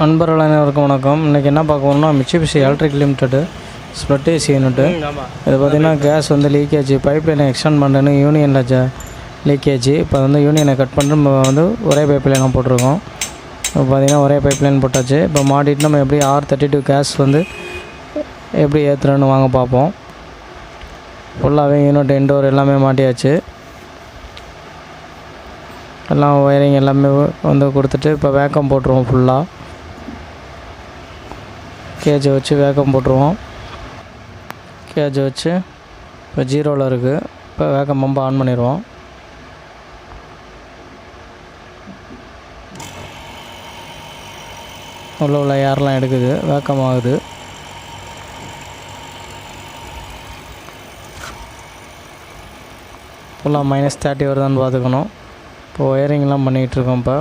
அன்பர்கள் அனைவருக்கும் வணக்கம். இன்றைக்கி என்ன பார்க்க போகிறோம்னா Mitsubishi electric limited split AC unit இது பார்த்திங்கன்னா கேஸ் வந்து லீக்கேஜ் பைப் லைனை எக்ஸ்டெண்ட் பண்ணுறேன்னு யூனியனில் ஜ லீக்கேஜ் இப்போ வந்து யூனியனை கட் பண்ணிட்டு நம்ம வந்து ஒரே பைப் லைனாக போட்டிருக்கோம். இப்போ பார்த்திங்கன்னா ஒரே பைப் லைன் போட்டாச்சு. இப்போ மாட்டிட்டு நம்ம எப்படி ஆர் தேர்ட்டி டூ கேஸ் வந்து எப்படி ஏற்றுறோன்னு வாங்க பார்ப்போம். ஃபுல்லாகவே யூனிட் இன்டோர் எல்லாமே மாட்டியாச்சு. எல்லாம் ஒயரிங் எல்லாமே வந்து கொடுத்துட்டு இப்போ வேக்கம் போட்டுருவோம் ஃபுல்லாக கேஜை வச்சு வேக்கம் போட்டுருவோம். கேஜை வச்சு இப்போ ஜீரோவில் இருக்குது இப்போ வேக்கம் பம்பை ஆன் பண்ணிடுவோம். உள்ள உள்ள ஏர்லாம் எடுக்குது. வேக்கமாகுது ஃபுல்லாக மைனஸ் தேர்ட்டி வருதான்னு பார்த்துக்கணும். இப்போ ஒயரிங்லாம் பண்ணிகிட்ருக்கோம் இப்போ.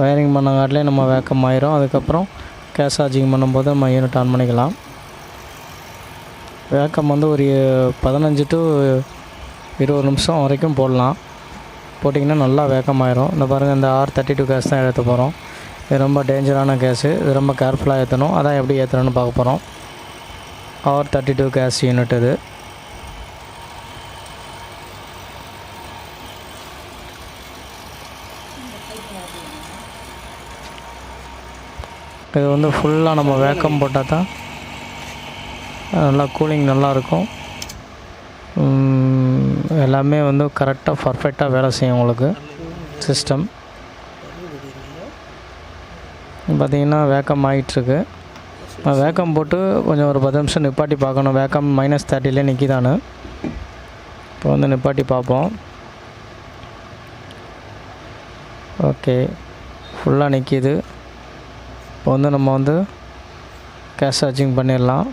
ஒயரிங் பண்ணங்காட்டிலே நம்ம வேக்கம் ஆயிரும். அதுக்கப்புறம் கேஸ் சார்ஜிங் பண்ணும்போது நம்ம யூனிட் ஆன் பண்ணிக்கலாம். வேக்கம் வந்து ஒரு பதினஞ்சு டு இருபது நிமிஷம் வரைக்கும் போடலாம். போட்டிங்கன்னா நல்லா வேக்கம் ஆயிரும். இந்த பாருங்கள் இந்த ஆர் தேர்ட்டி டூ கேஸ் தான் ஏற்ற போகிறோம் இது ரொம்ப டேஞ்சரான கேஸு. இது ரொம்ப கேர்ஃபுல்லாக ஏற்றணும் அதான் எப்படி ஏற்றணும்னு பார்க்க போகிறோம் R thirty two gas unit இது. இது வந்து ஃபுல்லாக நம்ம வேக்கம் போட்டால் தான் நல்லா கூலிங் நல்லாயிருக்கும். எல்லாமே வந்து கரெக்டாக பர்ஃபெக்டாக வேலை செய்யும் உங்களுக்கு சிஸ்டம் பார்த்திங்கன்னா வேக்கம் ஆகிட்டுருக்கு வேக்கம் போட்டு கொஞ்சம் ஒரு பத்து நிமிஷம் நிப்பாட்டி பார்க்கணும். வேக்கம் மைனஸ் தேர்ட்டிலே நிற்கிதானு இப்போ வந்து நிப்பாட்டி பார்ப்போம். ஓகே. ஃபுல்லாக நிற்கிது இப்போ வந்து நம்ம வந்து கேஷ் சார்ஜிங் பண்ணிடலாம்.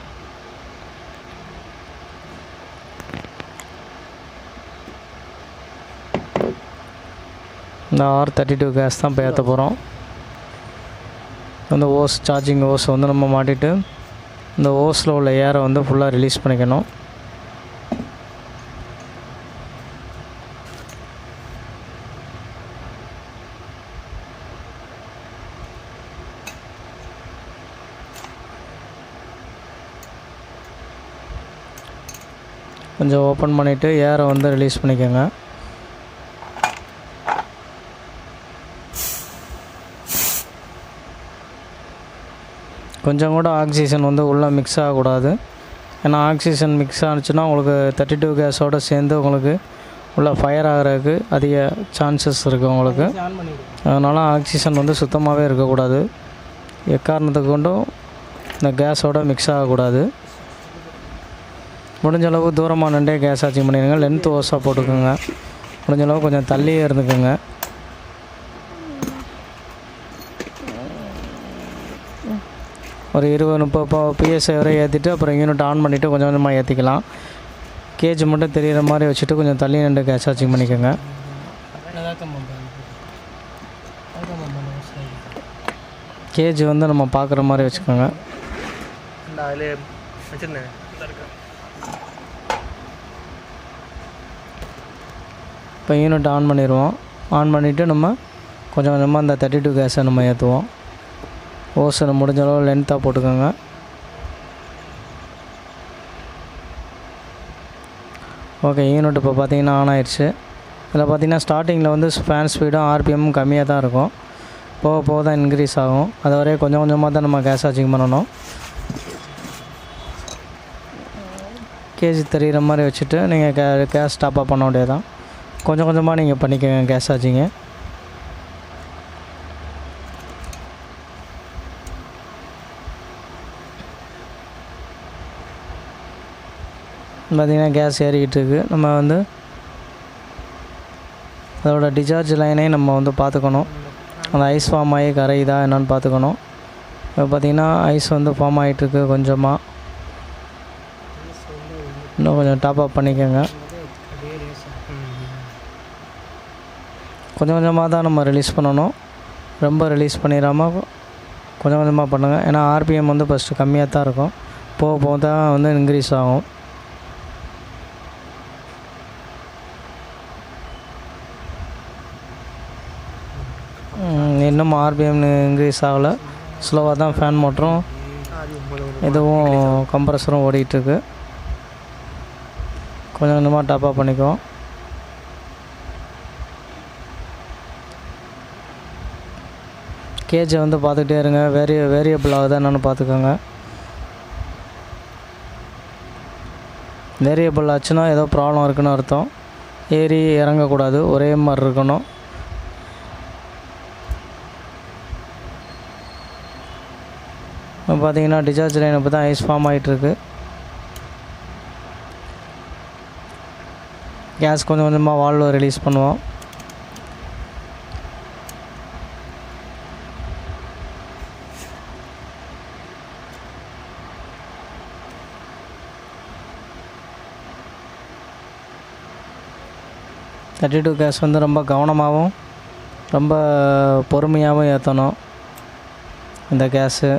இந்த ஆர் தேர்ட்டி டூ கேஸ் தான் இப்போ ஏற்ற போகிறோம் இந்த ஓஸ் சார்ஜிங் ஓஸ் வந்து நம்ம மாட்டிட்டு இந்த ஓஸில் உள்ள ஏரை வந்து ஃபுல்லாக ரிலீஸ் பண்ணிக்கணும். கொஞ்சம் ஓப்பன் பண்ணிவிட்டு ஏரை வந்து ரிலீஸ் பண்ணிக்கோங்க. கொஞ்சம் கூட ஆக்சிஜன் வந்து உள்ளே மிக்ஸ் ஆகக்கூடாது. ஏன்னா ஆக்சிஜன் மிக்ஸ் ஆனிச்சுன்னா உங்களுக்கு தேர்ட்டி டூ கேஸோடு சேர்ந்து உங்களுக்கு உள்ள ஃபயர் ஆகிறதுக்கு அதிக சான்சஸ் இருக்குது உங்களுக்கு. அதனால் ஆக்சிஜன் வந்து சுத்தமாகவே இருக்கக்கூடாது. எக்காரணத்துக்கு கொண்டும் இந்த கேஸோட மிக்ஸ் ஆகக்கூடாது. முடிஞ்ச அளவு தூரமாக நின்றே கேஸ் சார்ஜிங் பண்ணிடுங்க லென்த் ஓஸாக போட்டுக்கோங்க. முடிஞ்ச அளவு கொஞ்சம் தள்ளியே இருந்துக்கோங்க. ஒரு இருபது முப்பது பிஎஸ்ஐ வரை ஏற்றிட்டு அப்புறம் யூனிட் ஆன் பண்ணிவிட்டு கொஞ்சம் கொஞ்சமாக ஏற்றிக்கலாம் கேஜ் மட்டும் தெரிகிற மாதிரி வச்சுட்டு கொஞ்சம் தள்ளி நின்று கேஸ் சார்ஜிங் பண்ணிக்கோங்க. கேஜ் வந்து நம்ம பார்க்குற மாதிரி வச்சுக்கோங்க. அதில் வச்சுருந்தேன். இப்போ யூனிட் ஆன் பண்ணிடுவோம். ஆன் பண்ணிவிட்டு நம்ம கொஞ்சம் கொஞ்சமாக அந்த தேர்ட்டி டூ கேஸை நம்ம ஏற்றுவோம் ஓசனை முடிஞ்ச அளவு லென்த்தாக போட்டுக்கோங்க. ஓகே யூனிட் இப்போ பார்த்தீங்கன்னா ஆன் ஆயிடுச்சு. இதில் பார்த்தீங்கன்னா ஸ்டார்டிங்கில் வந்து ஃபேன் ஸ்பீடும் ஆர்பிஎம்மும் கம்மியாக தான் இருக்கும். போக போக தான் இன்க்ரீஸ் ஆகும். அது வரையும் கொஞ்சம் கொஞ்சமாக தான் நம்ம கேஸ் சார்ஜிங் பண்ணணும். கேஜி தெரிகிற மாதிரி வச்சுட்டு நீங்கள் கே கேஸ் ஸ்டாப்பாக பண்ண வேண்டியதான் கொஞ்சம் கொஞ்சமாக நீங்கள் பண்ணிக்கோங்க கேஸ் சார்ஜிங்க பார்த்திங்கன்னா கேஸ் ஏறிக்கிட்டு இருக்கு. நம்ம வந்து அதோட டிசார்ஜ் லைனையும் நம்ம வந்து பார்த்துக்கணும் அந்த ஐஸ் ஃபார்ம் ஆகி கரையுதா என்னென்னு பார்த்துக்கணும் இப்போ பார்த்திங்கன்னா ஐஸ் வந்து ஃபார்ம் ஆகிட்டுருக்கு கொஞ்சமாக இன்னும் கொஞ்சம் டாப் அப் பண்ணிக்கோங்க. கொஞ்சம் கொஞ்சமாக தான் நம்ம ரிலீஸ் பண்ணணும். ரொம்ப ரிலீஸ் பண்ணிடாமல் கொஞ்சம் கொஞ்சமாக பண்ணுங்கள் ஏன்னா ஆர்பிஎம் வந்து ஃபஸ்ட்டு கம்மியாக தான் இருக்கும். போக போக தான் வந்து இன்க்ரீஸ் ஆகும். இன்னும் ஆர்பிஎம் இன்க்ரீஸ் ஆகலை. ஸ்லோவாக தான் ஃபேன் மோட்டரும் இதுவும் கம்ப்ரஸரும் ஓடிட்டுருக்கு கொஞ்சம் கொஞ்சமாக டாப்அப் பண்ணிக்குவோம் கேஜை வந்து பார்த்துக்கிட்டே இருங்க. வேரிய வேரியபிள் ஆகுதா என்னென்னு பார்த்துக்கோங்க. வேரியபிள் ஆச்சுன்னா ஏதோ ப்ராப்ளம் இருக்குன்னு அர்த்தம். ஏறி இறங்கக்கூடாது. ஒரே மாதிரி இருக்கணும். இப்போ பார்த்தீங்கன்னா டிசார்ஜ் லைன் இப்போ தான் ஐஸ் ஃபார்ம் ஆகிட்டுருக்கு கேஸ் கொஞ்சம் கொஞ்சமாக வால்வ் ரிலீஸ் பண்ணுவோம். தேர்ட்டி டூ கேஸ் வந்து ரொம்ப கவனமாகவும் ரொம்ப பொறுமையாகவும் ஏற்றணும் இந்த கேஸு.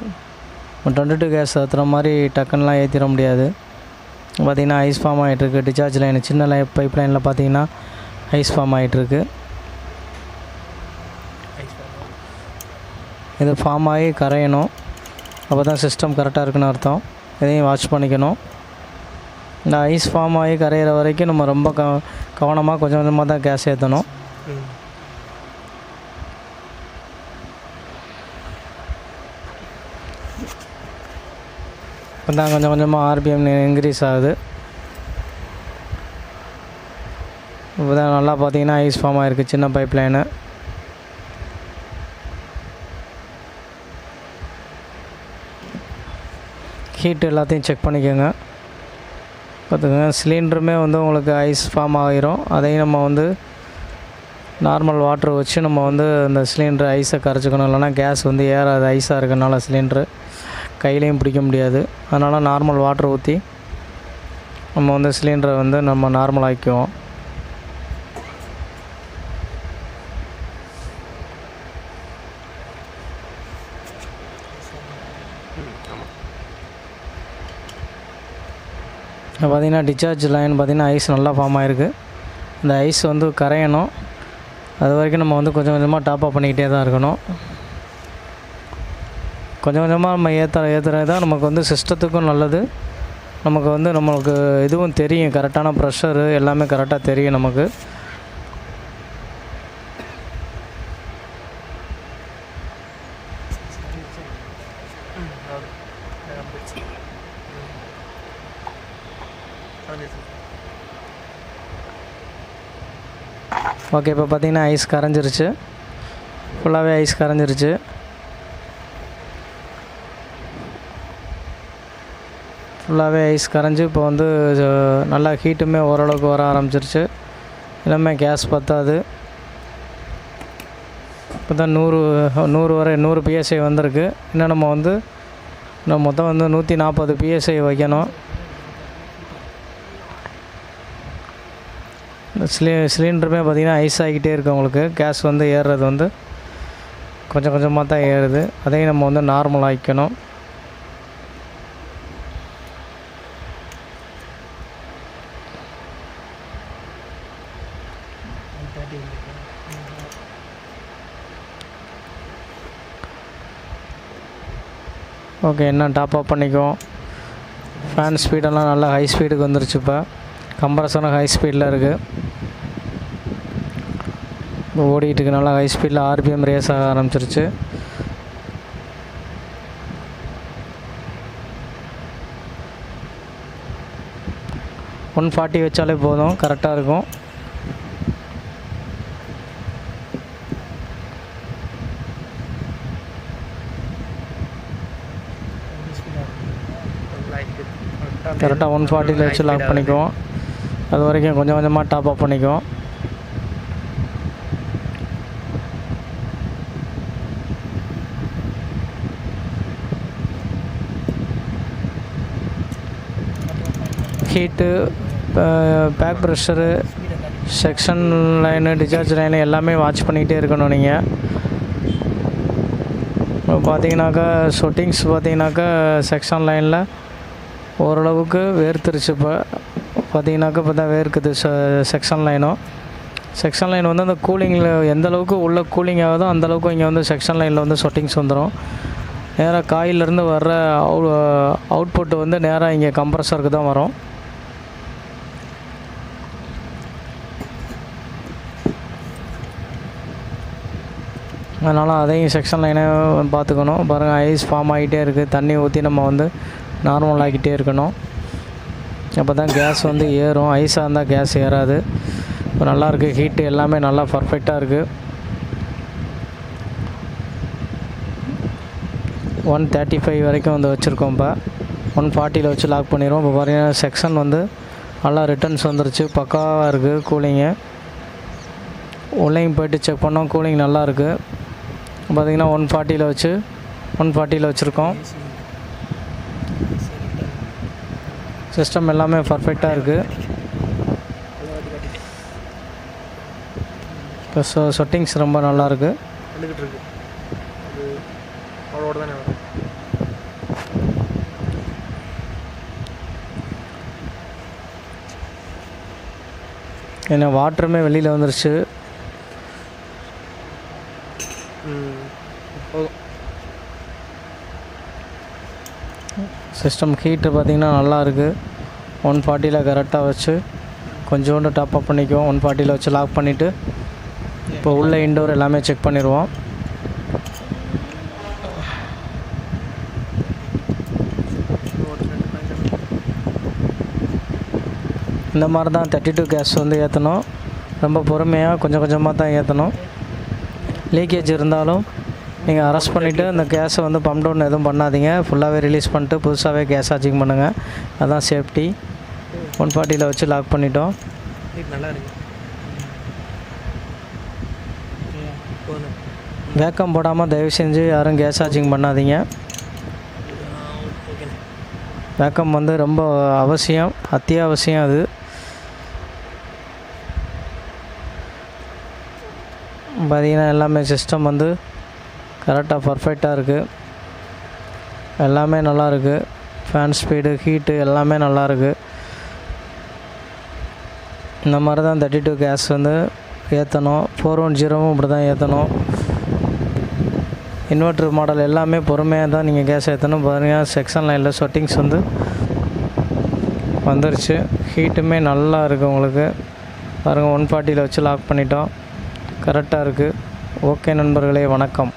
டுவெண்ட்டி டூ கேஸ் ஏற்றுற மாதிரி டக்குன்னெலாம் ஏற்றிட முடியாது. பார்த்திங்கன்னா ஐஸ் ஃபார்ம் ஆகிட்டுருக்கு டிசார்ஜ் லைன் சின்ன லை பைப் லைனில் பார்த்தீங்கன்னா ஐஸ் ஃபார்ம் ஆகிட்டுருக்கு இது ஃபார்ம் ஆகி கரையணும். அப்போ தான் சிஸ்டம் கரெக்டாக இருக்குன்னு அர்த்தம். இதையும் வாட்ச் பண்ணிக்கணும். இந்த ஐஸ் ஃபார்ம் ஆகி கரையிற வரைக்கும் நம்ம ரொம்ப க கவனமாக கொஞ்சம் கொஞ்சமாக தான் கேஸ் ஏற்றணும் இப்போ தான் கொஞ்சம் கொஞ்சமாக ஆர்பிஎம் இன்க்ரீஸ் ஆகுது. இப்போ தான் நல்லா பார்த்தீங்கன்னா ஐஸ் ஃபார்ம் ஆகிருக்கு சின்ன பைப் லைனு ஹீட் எல்லாத்தையும் செக் பண்ணிக்கோங்க. பார்த்துக்கோங்க சிலிண்டருமே வந்து உங்களுக்கு ஐஸ் ஃபார்ம் ஆகிரும் அதையும் நம்ம வந்து நார்மல் வாட்டர் வச்சு நம்ம வந்து இந்த சிலிண்டர் ஐஸை கரைச்சிக்கணும். இல்லைன்னா கேஸ் வந்து ஏறாது ஐஸாக இருக்கனால சிலிண்டரு கையிலையும் பிடிக்க முடியாது. அதனால் நார்மல் வாட்டர் ஊற்றி நம்ம வந்து சிலிண்டரை வந்து நம்ம நார்மல் ஆக்கிக்குவோம். இப்போ பார்த்தீங்கன்னா டிஸ்சார்ஜ் லைன் பார்த்திங்கன்னா ஐஸ் நல்லா ஃபார்ம் ஆகிருக்கு இந்த ஐஸ் வந்து கரையணும். அது வரைக்கும் நம்ம வந்து கொஞ்சம் கொஞ்சமாக டாப்அப் பண்ணிக்கிட்டே தான் இருக்கணும். கொஞ்சம் கொஞ்சமாக நம்ம ஏற்ற ஏற்றுறது தான் நமக்கு வந்து சிஸ்டத்துக்கும் நல்லது. நமக்கு வந்து நம்மளுக்கு இதுவும் தெரியும். கரெக்டான ப்ரெஷரு எல்லாமே கரெக்டாக தெரியும் நமக்கு. ஓகே இப்போ பார்த்தீங்கன்னா ஐஸ் கரைஞ்சிருச்சு. ஃபுல்லாகவே ஐஸ் கரைஞ்சிருச்சு. ஃபுல்லாகவே ஐஸ் கரைஞ்சி இப்போ வந்து நல்லா ஹீட்டுமே ஓரளவுக்கு வர ஆரம்பிச்சிருச்சு. எல்லாமே கேஸ் பற்றாது இப்போ தான் நூறு நூறு வரை நூறு பிஎஸ்ஐ வந்திருக்கு. இன்னும் நம்ம வந்து இன்னும் மொத்தம் வந்து நூற்றி நாற்பது பிஎஸ்ஐ வைக்கணும். இந்த சிலி சிலிண்டருமே பார்த்திங்கன்னா ஐஸ் ஆகிக்கிட்டே இருக்குது உங்களுக்கு. கேஸ் வந்து ஏறுறது வந்து கொஞ்சம் கொஞ்சமாக தான் ஏறுது. அதையும் நம்ம வந்து நார்மல் ஆக்கிக்கணும் ஓகே என்ன டாப் அப் பண்ணிக்குவோம். ஃபேன் ஸ்பீடெல்லாம் நல்லா ஹை ஸ்பீடுக்கு வந்துருச்சு இப்போ. கம்ப்ரஸரும் ஹை ஸ்பீடில் இருக்குது இப்போ ஓடிட்டு நல்லா ஹை ஸ்பீடில் ஆர்பிஎம் ரேஸ் ஆக ஆரம்பிச்சிருச்சு. ஒன் ஃபார்ட்டி வச்சாலே போதும் கரெக்டாக இருக்கும். கரெக்டாக ஒன் ஃபார்ட்டியில் வச்சு லாக் பண்ணிக்குவோம். அது வரைக்கும் கொஞ்சம் கொஞ்சமாக டாப் அப் பண்ணிக்குவோம். Heat back pressure suction line discharge line எல்லாமே வாட்ச் பண்ணிக்கிட்டே இருக்கணும் நீங்கள் இப்போ பார்த்தீங்கன்னாக்கா ஷொட்டிங்ஸ் பார்த்தீங்கன்னாக்கா செக்ஷன் லைனில் ஓரளவுக்கு வேர்த்துருச்சு இப்போ. பார்த்தீங்கன்னாக்கா இப்போ தான் வேர்க்குது செக்ஷன் லைனும் செக்ஷன் லைன் வந்து அந்த கூலிங்கில் எந்த அளவுக்கு உள்ள கூலிங் ஆகுதோ அந்த அளவுக்கு இங்கே வந்து செக்ஷன் லைனில் வந்து சொட்டிங்ஸ் வந்துடும் நேராக காயிலிருந்து வர்ற அவு அவுட்புட் வந்து நேராக இங்கே கம்ப்ரஸருக்கு தான் வரும். அதனால் அதையும் செக்ஷன் லைனை பார்த்துக்கணும். பாருங்கள் ஐஸ் ஃபார்ம் ஆகிட்டே இருக்குது தண்ணி ஊற்றி நம்ம வந்து நார்மல் ஆக்கிட்டே இருக்கணும். அப்போ தான் கேஸ் வந்து ஏறும். ஐஸாக இருந்தால் கேஸ் ஏறாது. இப்போ நல்லாயிருக்கு ஹீட்டு எல்லாமே நல்லா பர்ஃபெக்டாக இருக்குது ஒன் தேர்ட்டி ஃபைவ் வரைக்கும் வந்து வச்சுருக்கோம் இப்போ ஒன் ஃபார்ட்டியில் வச்சு லாக் பண்ணிடுவோம் இப்போ பார்த்தீங்கன்னா செக்ஷன் வந்து நல்லா ரிட்டர்ன்ஸ் வந்துருச்சு. பக்காவாக இருக்குது கூலிங்கு உள்ளேயும் போயிட்டு செக் பண்ணோம். கூலிங் நல்லா இருக்குது பார்த்தீங்கன்னா ஒன் ஃபார்ட்டியில் வச்சு ஒன் ஃபார்ட்டியில் வச்சுருக்கோம். சிஸ்டம் எல்லாமே பர்ஃபெக்டாக இருக்குது இப்போ சொ சொட்டிங்ஸ் ரொம்ப நல்லா இருக்கு. வந்துக்கிட்டு இருக்கு அது அவ்வளோட தானே வரும் ஏன்னா வாட்டருமே வெளியில் வந்துருச்சு. போதும். சிஸ்டம் ஹீட்டு பார்த்திங்கன்னா நல்லா இருக்குது ஒன் ஃபார்ட்டியில் கரெக்டாக வச்சு கொஞ்சோண்டு டாப் அப் பண்ணிக்குவோம் ஒன் ஃபார்ட்டியில் வச்சு லாக் பண்ணிவிட்டு இப்போ உள்ள இன்டோர் எல்லாமே செக் பண்ணிடுவோம். இந்த மாதிரி தான் தேர்ட்டி டூ கேஸ் வந்து ஏற்றணும் ரொம்ப பொறுமையாக கொஞ்சம் கொஞ்சமாக தான் ஏற்றணும் லீக்கேஜ் இருந்தாலும் நீங்கள் அரெஸ்ட் பண்ணிவிட்டு அந்த கேஸை வந்து பம்ப் டவுன் எதுவும் பண்ணாதீங்க. ஃபுல்லாகவே ரிலீஸ் பண்ணிட்டு புதுசாகவே கேஸ் சார்ஜிங் பண்ணுங்கள் அதுதான் சேஃப்டி ஒன் ஃபார்ட்டியில் வச்சு லாக் பண்ணிட்டோம். நல்லா இருக்கு வேக்கம் போடாமல் தயவு செஞ்சு யாரும் கேஸ் சார்ஜிங் பண்ணாதீங்க. வேக்கம் வந்து ரொம்ப அவசியம். அத்தியாவசியம் அது. பார்த்தீங்கன்னா எல்லாமே சிஸ்டம் வந்து கரெக்டாக பர்ஃபெக்டாக இருக்குது எல்லாமே நல்லா இருக்குது ஃபேன் ஸ்பீடு ஹீட்டு எல்லாமே நல்லா இருக்குது இந்த மாதிரி தான் தேர்ட்டி டூ கேஸ் வந்து ஏற்றணும் ஃபோர் ஒன் ஜீரோவும் இப்படி தான் ஏற்றணும் இன்வெர்ட்ரு மாடல் எல்லாமே பொறுமையாக தான் நீங்கள் கேஸ் ஏற்றணும் பாருங்கள் செக்ஷன் லைனில் சொட்டிங்ஸ் வந்து வந்துருச்சு. ஹீட்டுமே நல்லா இருக்குது உங்களுக்கு. பாருங்கள் ஒன் ஃபார்ட்டியில் வச்சு லாக் பண்ணிட்டோம். கரெக்டாக இருக்குது ஓகே நண்பர்களே வணக்கம்.